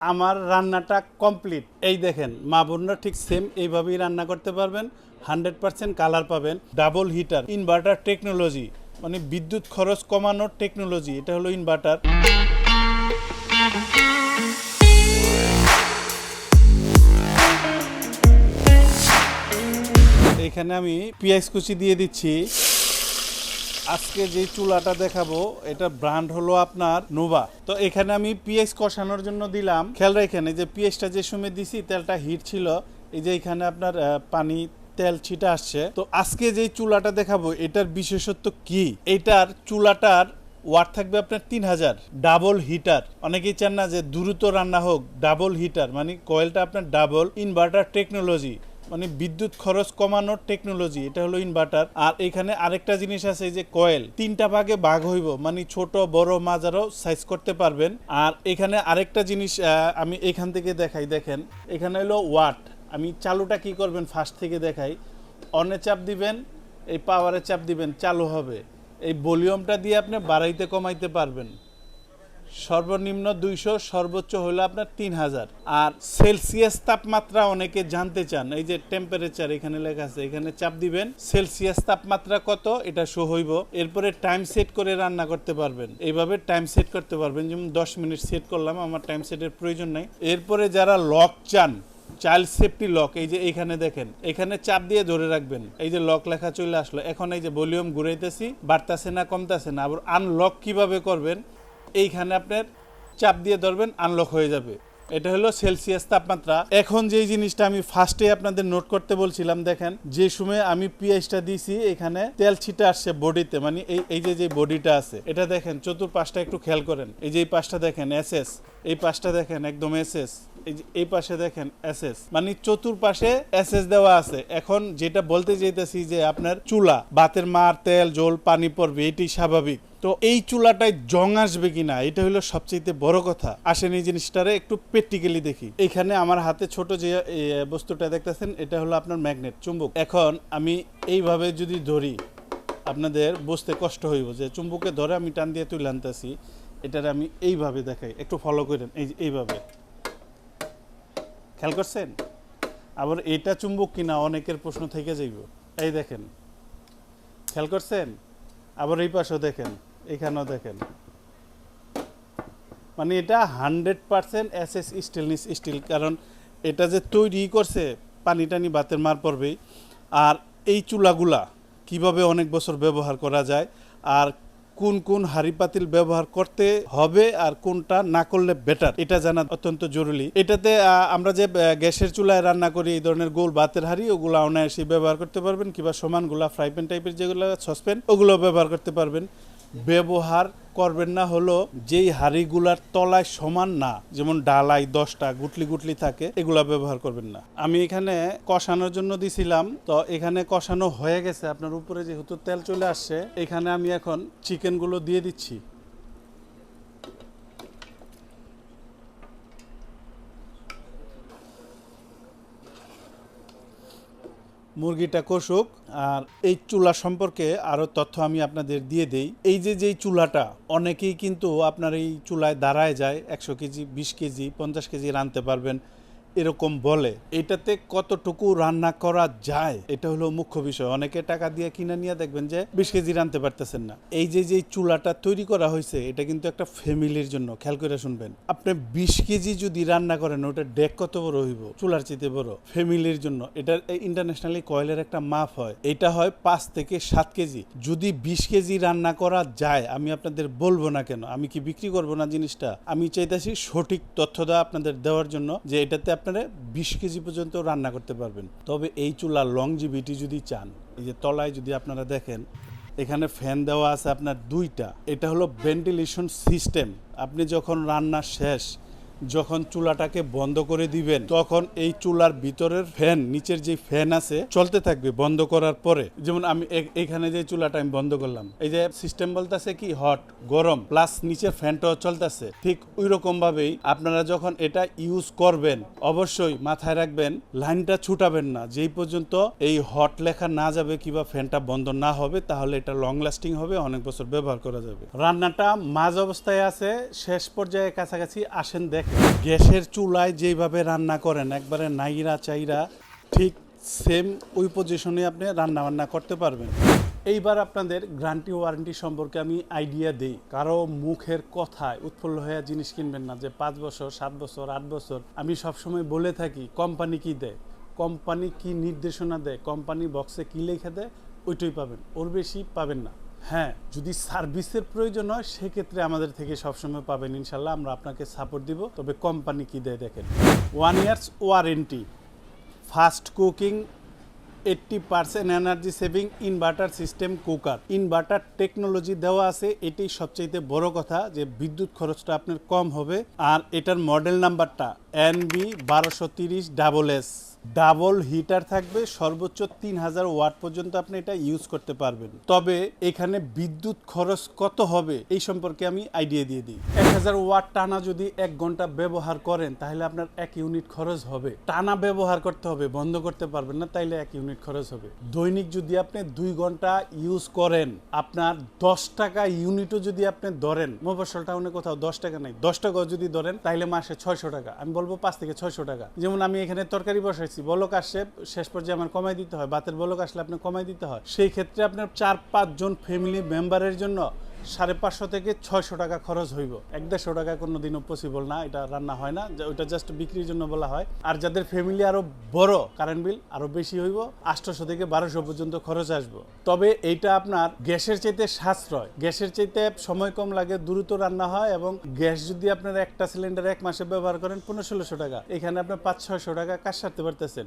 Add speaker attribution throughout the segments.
Speaker 1: আমার রান্নাটা কমপ্লিট এই দেখেন, মা বোনরা ঠিক সেম এইভাবেই রান্না করতে পারবেন হান্ড্রেড পার্সেন্ট কালার পাবেন ডাবল হিটার ইনভার্টার টেকনোলজি মানে বিদ্যুৎ খরচ কমানোর টেকনোলজি এটা হলো ইনভার্টার এখানে আমি পেঁয়াজ কুচি দিয়ে দিচ্ছি। আজকে যে চুলাটা দেখাবো, এটা ব্র্যান্ড হলো আপনার নোভা তো এখানে আমি পিএস কষানোর জন্য দিলাম। খেয়াল এই যে পিএসটা যে সময় দিছি, তেলটা হিট ছিল। এই যে এখানে আপনার পানি, তেল ছিটা আসছে। তো আজকে যে চুলাটা দেখাবো, এটার বিশেষত্ব কি? এটার চুলাটার ওয়াট থাকবে আপনার তিন হাজার। Double heater. অনেকেই চান না যে দ্রুত রান্না হোক, ডাবল হিটার। মানে কয়েলটা আপনার ডাবল ইনভার্টার টেকনোলজি। মানে বিদ্যুৎ খরচ কমানোর টেকনোলজি এটা হলো ইনভার্টার আর এখানে আরেকটা জিনিস আছে যে কয়েল তিনটা ভাগে ভাগ হইব মানে ছোট, বড় মাজারও সাইজ করতে পারবেন। আর এখানে আরেকটা জিনিস আমি এখান থেকে দেখাই, দেখেন, এখানে হলো ওয়াট আমি চালুটা কি করবেন ফার্স্ট থেকে দেখাই। অনে চাপ দিবেন, এই পাওয়ারে চাপ দিবেন, চালু হবে। এই ভলিউমটা দিয়ে আপনি বাড়াইতে, কমাইতে পারবেন। সর্বনিম্ন দুইশো, সর্বোচ্চ হলো আপনার তিন হাজার। আর সেলসিয়াস তাপমাত্রা অনেকে জানতে চান, এই যে টেম্পারেচার এখানে লেখা আছে, এখানে চাপ দিবেন, সেলসিয়াস তাপমাত্রা কত, এটা শো হইব। এরপরে টাইম সেট করে রান্না করতে পারবেন, এইভাবে টাইম সেট করতে পারবেন, যেমন দশ মিনিট সেট করলাম, আমার টাইম সেটের প্রয়োজন নাই। এরপরে যারা লক চান চাইল্ড সেফটি লক এই যে এখানে দেখেন, এখানে চাপ দিয়ে ধরে রাখবেন। এই যে লক লেখা চলে আসলো, এখন এই যে ভলিউম ঘুরাইতেছি, বাড়তাছে না কমতাছে না, আবার আনলক কীভাবে করবেন এইখানে আপনার চাপ দিয়ে ধরবেন আনলক হয়ে যাবে। এটা হলো সেলসিয়াস তাপমাত্রা। এখন যেই জিনিসটা আমি ফার্স্টে আপনাদের নোট করতে বলছিলাম, দেখেন, যে সময় আমি পিএইচটা দিয়েছি, এখানে তেল ছিটা আসছে বডিতে মানে এই এই যে যে বডিটা আছে, এটা দেখেন, চতুর্পাশটা একটু খেয়াল করেন। এই যে, এই পাশটা দেখেন এসএস এই পাশটা দেখেন, একদম এসএস এই পাশে দেখেন এসএস মানে চতুর্পাশে এসএস দেওয়া আছে। এখন যেটা বলতে চাইতেছি যে আপনার চুলা বাতের মার, তেল, জল, পানি পড়বে, এটি স্বাভাবিক। তো এই চুলাটায় জং আসবে কিনা, এটা হলো সবচেয়ে বড় কথা। আসেন এই জিনিসটারে একটু প্র্যাকটিক্যালি দেখি। এখানে আমার হাতে ছোট যে বস্তুটা দেখতেছেন, এটা হলো আপনার ম্যাগনেট চুম্বক। এখন আমি এইভাবে যদি ধরি, আপনাদের বুঝতে কষ্ট হইব যে চুম্বকে ধরে আমি টান দিয়ে তুলে আনতেছি, এটার আমি এইভাবে দেখাই। একটু ফলো করেন, এই এইভাবে। খেয়াল করছেন? আবার এটা চুম্বক কিনা অনেকের প্রশ্ন থেকে যাইব। এই দেখেন। খেয়াল করছেন? আবার এই পাশেও দেখেন। এখানেও দেখেন। মানে এটা hundred percent S S stainless steel, কারণ এটা যে তৈরি করছে পানি টানি বাতের মার পড়বেই আর এই চুলাগুলা কীভাবে অনেক বছর ব্যবহার করা যায়, আর কোন কোন হাড়ি পাতিল ব্যবহার করতে হবে, আর কোনটা না করলে বেটার, এটা জানা অত্যন্ত জরুরি। এটাতে আমরা যে গ্যাসের চুলায় রান্না করি, এই ধরনের গোল বাতের হাড়ি, ওগুলো অনায়াসে ব্যবহার করতে পারবেন, কিংবা সমানগুলা ফ্রাই প্যান টাইপের যেগুলো সসপ্যান ওগুলো ব্যবহার করতে পারবেন। ব্যবহার করবেন না হলো যেই হাড়িগুলার তলায় সমান না, যেমন ডালাই, দশটা, গুটলি গুটলি থাকে, এগুলা ব্যবহার করবেন না। আমি এখানে কষানোর জন্য দিছিলাম, তো এখানে কষানো হয়ে গেছে। আপনার উপরে যেহেতু তেল চলে আসছে, এখানে আমি এখন চিকেনগুলো দিয়ে দিচ্ছি। মুরগিটা কষুক আর এই চুলা সম্পর্কে আরও তথ্য আমি আপনাদের দিয়ে দেই। এই যে যেই চুলাটা, অনেকেই কিন্তু আপনার এই চুলায় দাঁড়ায় যায়, একশো কেজি, বিশ কেজি, পঞ্চাশ কেজি রাঁধতে পারবেন। এরকম বলে, এটাতে কতটুকু রান্না করা যায়? এটা হলো মুখ্য বিষয়। অনেকে টাকা দিয়ে কিনে নিয়ে দেখবেন যে বিশ কেজি রানতে পারতেছেন না। এই যে যে চুলাটা তৈরি করা হয়েছে, এটা কিন্তু একটা ফ্যামিলির জন্য, খেয়াল করে শুনবেন। আপনি বিশ কেজি যদি রান্না করেন, ওটা ডেক কত বড় হইব? চুলার চেয়ে বড়। ফ্যামিলির জন্য। এটা ইন্টারন্যাশনালি কয়েলের একটা মাপ হয়। এটা হয় পাঁচ থেকে সাত কেজি। যদি বিশ কেজি রান্না করা যায়, আমি আপনাদের বলব না কেন? আমি কি বিক্রি করব না জিনিসটা? আমি চাইতেছি সঠিক তথ্যটা আপনাদের দেওয়ার জন্য যে এটাতে আপনারা বিশ কেজি পর্যন্ত রান্না করতে পারবেন। তবে এই চুলার লংজিভিটি যদি চান, এই যে তলায় যদি আপনারা দেখেন, এখানে ফ্যান দেওয়া আছে আপনার দুইটা। এটা হলো ভেন্টিলেশন সিস্টেম আপনি যখন রান্না শেষ যখন চুলাটাকে বন্ধ করে দিবেন, তখন এই চুলার ভিতরের ফ্যান, নিচের যে ফ্যান আছে, চলতে থাকবে বন্ধ করার পরে। যেমন আমি এখানে যে চুলাটা আমি বন্ধ করলাম, এই যে সিস্টেম বলতেছে কি হট গরম প্লাস নিচের ফ্যানটাও চলতেছে। ঠিক ওই রকম ভাবেই আপনারা যখন এটা ইউজ করবেন, অবশ্যই মাথায় রাখবেন, লাইনটা ছুটাবেন না। যেই পর্যন্ত এই হট লেখা না যাবে কিংবা ফ্যানটা বন্ধ না হবে, তাহলে এটা লং লাস্টিং হবে, অনেক বছর ব্যবহার করা যাবে। রান্নাটা মাঝ অবস্থায় আছে, শেষ পর্যায়ে কাছাকাছি আসেন থাকে গ্যাসের চুলায় যেভাবে রান্না করেন, একবারে নাইরা চাইরা ঠিক সেম ওই পজিশনে আপনি রান্না বান্না করতে পারবেন। এইবার আপনাদের গ্যারান্টি ওয়ারেন্টি সম্পর্কে আমি আইডিয়া দিই। কারও মুখের কথায় উৎফুল্ল হয়ে জিনিস কিনবেন না যে পাঁচ বছর, সাত বছর, আট বছর। আমি সবসময় বলে থাকি কোম্পানি কি দেয়? কোম্পানি কি নির্দেশনা দেয়? কোম্পানি বক্সে কি লিখে দেয়? ওইটাই পাবেন। ওর বেশি পাবেন না। হ্যাঁ। যদি সার্ভিসের প্রয়োজন হয়, সেক্ষেত্রে আমাদের থেকে সবসময় পাবেন। ইনশাল্লাহ আমরা আপনাকে সাপোর্ট দিব। তবে কোম্পানি কি দেয় দেখেন। One years warranty fast cooking eighty percent energy saving inverter system cooker inverter technology দেওয়া আছে। এটি সবচাইতে বড় কথা যে বিদ্যুৎ খরচটা আপনার কম হবে। আর এটার মডেল নাম্বারটা এন বি বারোশো তিরিশ ডাবল এস ডাবল হিটার থাকবে, সর্বোচ্চ তিন হাজার ওয়াট পর্যন্ত আপনি এটা ইউজ করতে পারবেন। তবে এখানে বিদ্যুৎ খরচ কত হবে, এই সম্পর্কে আমি আইডিয়া দিয়ে দিই। হাজার ওয়াট টানা যদি এক ঘণ্টা ব্যবহার করেন, তাহলে আপনার এক ইউনিট খরচ হবে। টানা ব্যবহার করতে হবে, বন্ধ করতে পারবেন না, তাইলে এক ইউনিট খরচ হবে। দৈনিক যদি আপনি দুই ঘণ্টা ইউজ করেন, আপনার দশ টাকা ইউনিটও যদি আপনি ধরেন মোবাসল টাউনে কোথাও দশ টাকা নাই, দশ টাকাও যদি ধরেন, তাইলে মাসে ছয়শো টাকা। আমি বলব পাঁচ থেকে ছয়শো টাকা। যেমন আমি এখানে তরকারি বসাইছি, বলক আসছে, শেষ পর্যায়ে আমার কমাই দিতে হয়, বাতের বলক আসলে আপনি কমাই দিতে হয়। সেই ক্ষেত্রে আপনার চার পাঁচজন ফ্যামিলি মেম্বারের জন্য সাড়ে পাঁচশো থেকে ছয়শো টাকা খরচ হইব। এক দেড়শো টাকা কোনো দিনও পসিবল না, এটা রান্না হয় না। ওইটা জাস্ট বিক্রির জন্য বলা হয়। আর যাদের ফ্যামিলি আরও বড় কারেন্ট বিল আরও বেশি হইব, আটশোশো থেকে বারোশো পর্যন্ত খরচ আসবে। তবে এইটা আপনার গ্যাসের চাইতে সাশ্রয়। গ্যাসের চাইতে সময় কম লাগে, দ্রুত রান্না হয় এবং গ্যাস যদি আপনার একটা সিলিন্ডার এক মাসে ব্যবহার করেন পনেরো ষোলোশো টাকা। এখানে আপনার পাঁচ, ছয়শো টাকা কাজ সারতে পারতেছেন।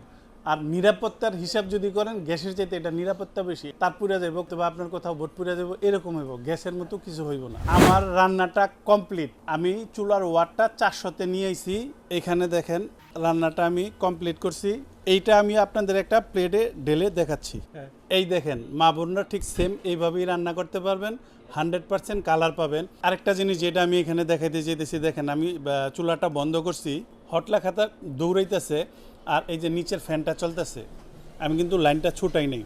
Speaker 1: আর নিরাপত্তার হিসাব যদি করেন গ্যাসের চাইতে এটা নিরাপত্তা বেশি তার পুড়ে যাইব তবে আপনার কোথাও ভোট পুড়ে যাব এরকম হইব। গ্যাসের মতো কিছু হইব না। আমার রান্নাটা কমপ্লিট। আমি চুলার ওয়ারটা চারশোতে নিয়ে আইছি। এখানে দেখেন রান্নাটা আমি কমপ্লিট করছি। এইটা আমি আপনাদের একটা প্লেটে ঢেলে দেখাচ্ছি। এই দেখেন মা বোনরা ঠিক সেম এইভাবেই রান্না করতে পারবেন। হান্ড্রেড পার্সেন্ট কালার পাবেন। আরেকটা জিনিস যেটা আমি এখানে দেখাইতে যেতেছি দেখেন আমি চুলাটা বন্ধ করছি। হটলা খাতা দৌড়াইতেছে আর এই যে নিচের ফ্যানটা চলতেছে। আমি কিন্তু লাইনটা ছুটাই নেই।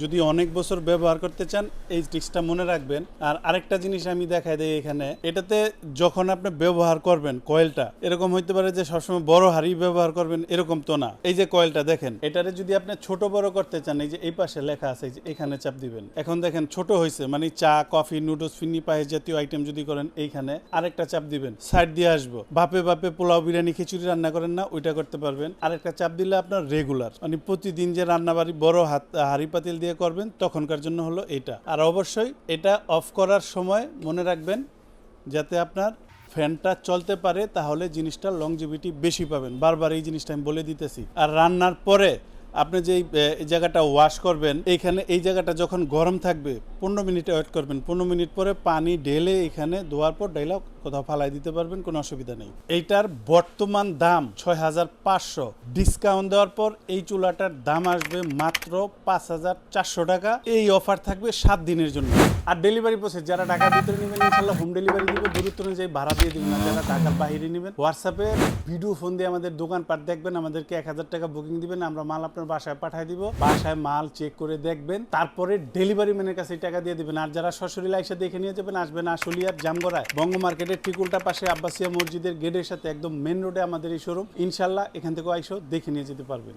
Speaker 1: যদি অনেক বছর ব্যবহার করতে চান, এই ট্রিক্সটা মনে রাখবেন। আর আরেকটা জিনিস আমি দেখাই দিই এখানে, এটাতে যখন আপনি ব্যবহার করবেন কয়েলটা এরকম হইতে পারে যে সবসময় বড় হাড়ি ব্যবহার করবেন, এরকম তো না। এই যে কয়েলটা দেখেন, এটারে যদি আপনি ছোট বড় করতে চান, এই যে এই পাশে লেখা আছে যে এখানে চাপ দিবেন। এখন দেখেন, ছোট হয়েছে মানে চা, কফি, নুডলস ফিনি পায়েস জাতীয় আইটেম যদি করেন, এইখানে আরেকটা চাপ দিবেন সাইড দিয়ে আসব। বাপে বাপে পোলাও, বিরিয়ানি, খিচুড়ি রান্না করেন না, ওইটা করতে পারবেন। আরেকটা চাপ দিলে আপনার রেগুলার মানে প্রতিদিন যে রান্না বাড়ি বড় হাত, হাড়ি পাতিল দিয়ে করবেন, তখনকার জন্য হলো এটা। আর অবশ্যই এটা অফ করার সময় মনে রাখবেন যাতে আপনার ফ্যানটা চলতে পারে, তাহলে জিনিসটা লংজিভিটি বেশি পাবেন। বারবার এই জিনিসটা আমি বলে দিতেছি। আর রান্নার পরে আপনি যে এই জায়গাটা ওয়াশ করবেন, এইখানে এই জায়গাটা যখন গরম থাকবে পনেরো মিনিট ওয়েট করবেন। পনেরো মিনিট পরে পানি ঢেলে এখানে ধোয়ার পর ডাইলা কোথাও ফালাই দিতে পারবেন, কোনো অসুবিধা নেই। এইটার বর্তমান দাম ছয় হাজার পাঁচশো। ডিসকাউন্ট দেওয়ার পর এই চুলাটার দাম আসবে মাত্র পাঁচ হাজার চারশো টাকা। এই অফার থাকবে সাত দিনের জন্য। আর ডেলিভারি প্রসেস যারা ঢাকার ভিতরে নেবেন, ইনশাল্লাহ হোম ডেলিভারি দিব। দূরত্ব অনুযায়ী ভাড়া দিয়ে দিবেন যারা ঢাকার বাইরে নেবেন হোয়াটসঅ্যাপে ভিডিও ফোন দিয়ে আমাদের দোকান পাট দেখবেন, আমাদেরকে এক হাজার টাকা বুকিং দিবেন। আমরা মাল আপনার বাসায় পাঠিয়ে দিব। বাসায় মাল চেক করে দেখবেন। তারপরে ডেলিভারি ম্যানের কাছে টাকা দিয়ে দিবেন। আর যারা সশরীর এসে দেখে নিয়ে যাবেন, আসবেন আশুলিয়ার জামগড়ায়। বঙ্গ মার্কেটের টিকুলটা পাশে আব্বাসিয়া মসজিদের গেটের সাথে একদম মেন রোডে আমাদের এই শোরুম ইনশাল্লাহ এখান থেকে আইসো, দেখে নিয়ে যেতে পারবেন।